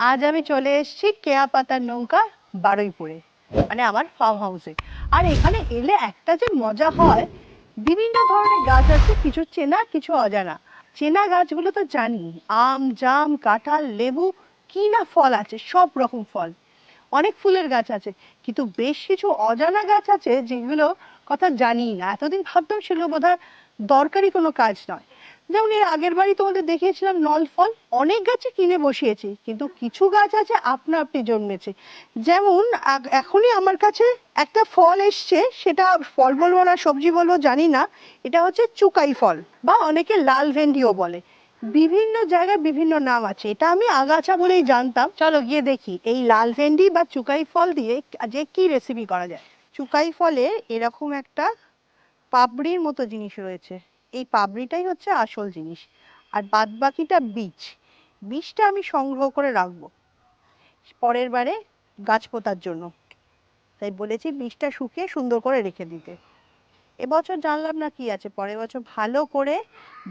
আজ আমি চলে এসেছি কেয়া পাতার নৌকা বারুইপুরে মানে আমার ফার্ম হাউসে আর এখানে এলে একটা যে মজা হয়, বিভিন্ন ধরনের গাছ আছে, কিছু চেনা, কিছু অজানা। চেনা গাছগুলো তো জানি, আম, জাম, কাঁঠাল, লেবু, কি না ফল আছে, সব রকম ফল। অনেক ফুলের গাছ আছে, কিন্তু বেশ কিছু অজানা গাছ আছে যেগুলো কথা জানি না। এতদিন ভাবতাম সেগুলো বোধহয় দরকারি কোনো কাজ নয়। যেমন এর আগের বাড়ি তোমাদের দেখিয়েছিলাম নল ফল। অনেক গাছে কিনে বসিয়েছি, কিন্তু কিছু গাছ আছে আপনা আপনি জন্মেছে। যেমন এখনই আমার কাছে একটা ফল এসছে, সেটা ফল বলব না, সবজি বলব, জানি না। এটা হচ্ছে চুকাই ফল, বা অনেকে লাল ভেন্ডিও বলে। বিভিন্ন জায়গায় বিভিন্ন নাম আছে, এটা আমি আগাছা বলেই জানতাম। চলো গিয়ে দেখি, এই লাল ভেন্ডি বা চুকাই ফল দিয়ে যে কি রেসিপি করা যায়। চুকাই ফলে এরকম একটা পাপড়ির মতো জিনিস রয়েছে। এই পাপড়িটাই হচ্ছে আসল জিনিস। আর বাদ বাকিটা বীজ। বীজটা আমি সংগ্রহ করে রাখব। পরের বারে গাছ পোতার জন্য। তাই বলেছি বীজটা শুকিয়ে সুন্দর করে রেখে দিতে। এবছর জানলাম না কি আছে। পরের বছর ভালো করে,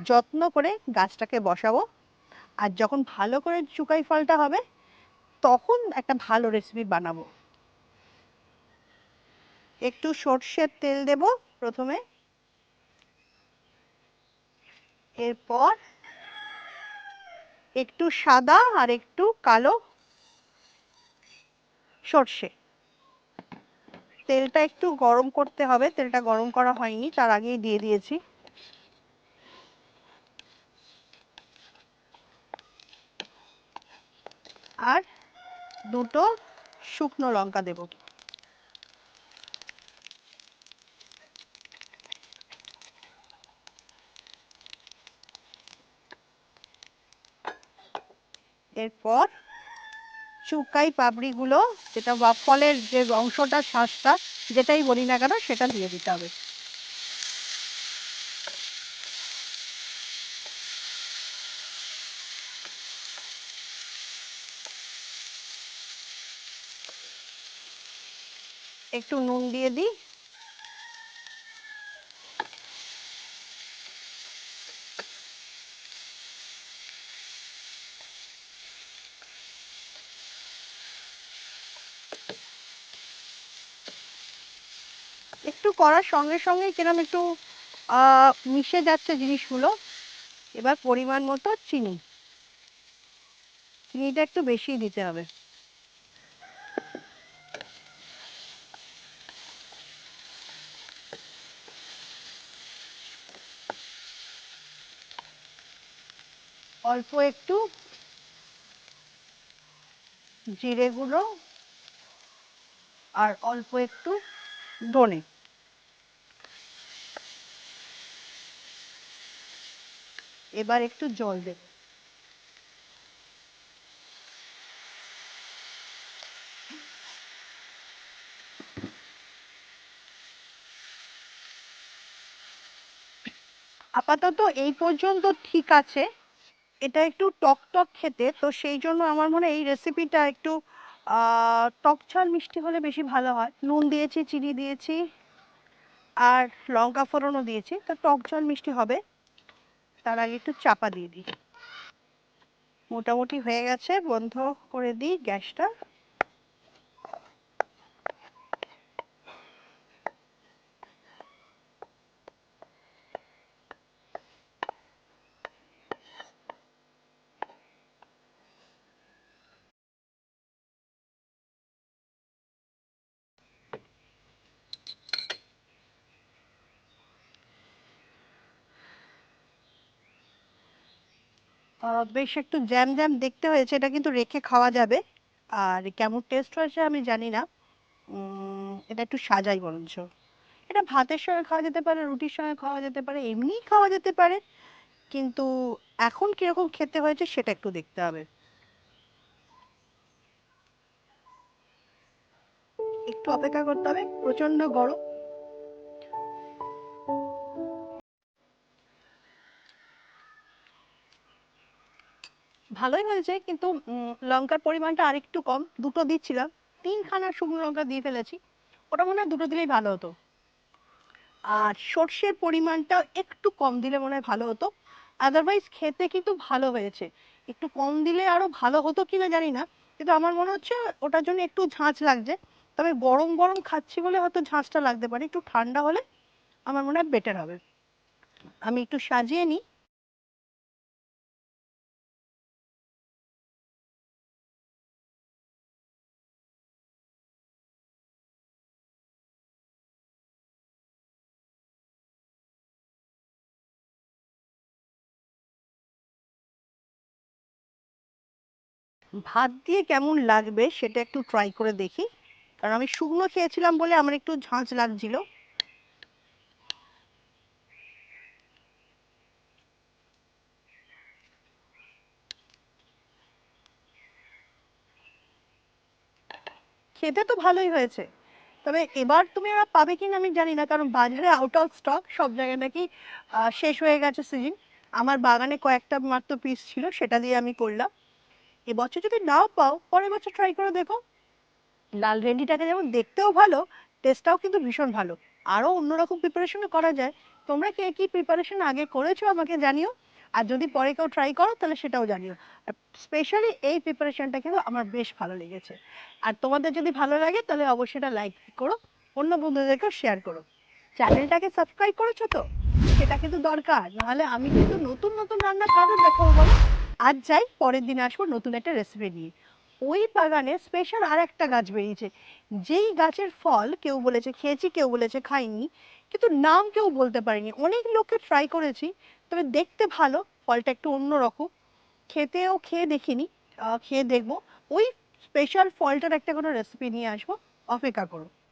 যত্ন করে গাছটাকে বসাবো। আর যখন ভালো করে চুকাই ফলটা হবে, তখন একটা ভালো রেসিপি বানাবো। একটু সর্ষের তেল দেব প্রথমে। এরপর একটু সাদা আর একটু কালো সর্ষে। তেলটা একটু গরম করতে হবে, তেলটা গরম করা হয়নি, তার আগেই দিয়ে দিয়েছি। আর দুটো শুকনো লঙ্কা দেব। এরপর চুকাই পাপড়িগুলো যেটা বা ফলের যে অংশটা শ্বাসটা যেটাই বলি না কেন সেটা দিয়ে দিতে হবে। একটু নুন দিয়ে দিই। একটু করার সঙ্গে সঙ্গে কিরম একটু মিশে যাচ্ছে জিনিসগুলো। এবার পরিমাণ মতো চিনি। চিনিটা একটু বেশি দিতে হবে। অল্প একটু জিরে গুঁড়ো আর অল্প একটু ধনে। এবার একটু জল দেব। আপাতত এই পর্যন্ত ঠিক আছে। এটা একটু টক টক খেতে, তো সেই জন্য আমার মনে হয় এই রেসিপিটা একটু টক ঝাল মিষ্টি হলে বেশি ভালো হয়। নুন দিয়েছি, চিনি দিয়েছি, আর লঙ্কা ফোড়নও দিয়েছি, তো টক ঝাল মিষ্টি হবে। তার আগে একটু চাপা দিয়ে দিই। মোটামুটি হয়ে গেছে বন্ধ করে দিই গ্যাসটা। বেশ একটু জ্যাম জ্যাম দেখতে হয়েছে, এটা কিন্তু রেখে খাওয়া যাবে। আর কেমন টেস্ট হয়েছে আমি জানি না। এটা একটু সাজাই বরঞ্চ। এটা ভাতের সঙ্গে খাওয়া যেতে পারে, রুটির সঙ্গে খাওয়া যেতে পারে, এমনিই খাওয়া যেতে পারে। কিন্তু এখন কীরকম খেতে হয়েছে সেটা একটু দেখতে হবে। একটু অপেক্ষা করতে হবে প্রচণ্ড গরম। ভালোই হয়েছে, কিন্তু লঙ্কার পরিমাণটা আরেকটু কম, দুটো দিচ্ছিলাম, তিনখানা শুকনো লঙ্কা দিয়ে ফেলেছি, ওটা মনে হয় দুটো দিলেই ভালো হতো। আর সর্ষের পরিমাণটা একটু কম দিলে মনে হয় ভালো হতো আদারওয়াইজ খেতে কিন্তু ভালো হয়েছে। একটু কম দিলে আরও ভালো হতো কিনা জানি না, কিন্তু আমার মনে হচ্ছে ওটার জন্য একটু ঝাঁঝ লাগছে, তবে গরম গরম খাচ্ছি বলে হয়তো ঝাঁঝটা লাগতে পারে, একটু ঠান্ডা হলে আমার মনে হয় বেটার হবে। আমি একটু সাজিয়ে নিই। ভাত দিয়ে কেমন লাগবে সেটা একটু ট্রাই করে দেখি। কারণ আমি শুকনো খেয়েছিলাম বলে আমার একটু ঝাঁঝ লাগছিল। খেতে তো ভালোই হয়েছে। তবে এবার তুমি আর পাবে কিনা আমি জানি না, কারণ বাজারে আউট অফ স্টক সব জায়গায় নাকি শেষ হয়ে গেছে সিজন আমার বাগানে কয়েকটা মাত্র পিস ছিল, সেটা দিয়ে আমি করলাম। এবছর যদি নাও পাও, পরের বছর ট্রাই করে দেখো। লাল ভেন্ডিটাকে যেমন দেখতেও ভালো টেস্টটাও কিন্তু ভীষণ ভালো। আরও অন্যরকম প্রিপারেশনও করা যায়। তোমরা কে কি প্রিপারেশন আগে করেছ আমাকে জানিও। আর যদি পরে কেউ ট্রাই করো, তাহলে সেটাও জানিও। স্পেশালি এই প্রিপারেশনটা কিন্তু আমার বেশ ভালো লেগেছে। আর তোমাদের যদি ভালো লাগে, তাহলে অবশ্যই এটা লাইক করো, অন্য বন্ধুদেরকেও শেয়ার করো। চ্যানেলটাকে সাবস্ক্রাইব করেছ তো? সেটা কিন্তু দরকার। নাহলে আমি কিন্তু নতুন নতুন রান্না কারণ দেখাবো বলো। আজ যাই, পরের দিন আসব নতুন একটা রেসিপি নিয়ে। ওই বাগানে স্পেশাল আর একটা গাছ বেরিয়েছে। যেই গাছের ফল কেউ বলেছে খেয়েছি, কেউ বলেছে খাইনি, কিন্তু নাম কেউ বলতে পারেনি। অনেক লোককে ট্রাই করেছি, তবে দেখতে ভালো, ফলটা একটু অন্যরকম খেতেও খেয়ে দেখিনি খেয়ে দেখব। ওই স্পেশাল ফলটার একটা কোনো রেসিপি নিয়ে আসব, অপেক্ষা করো।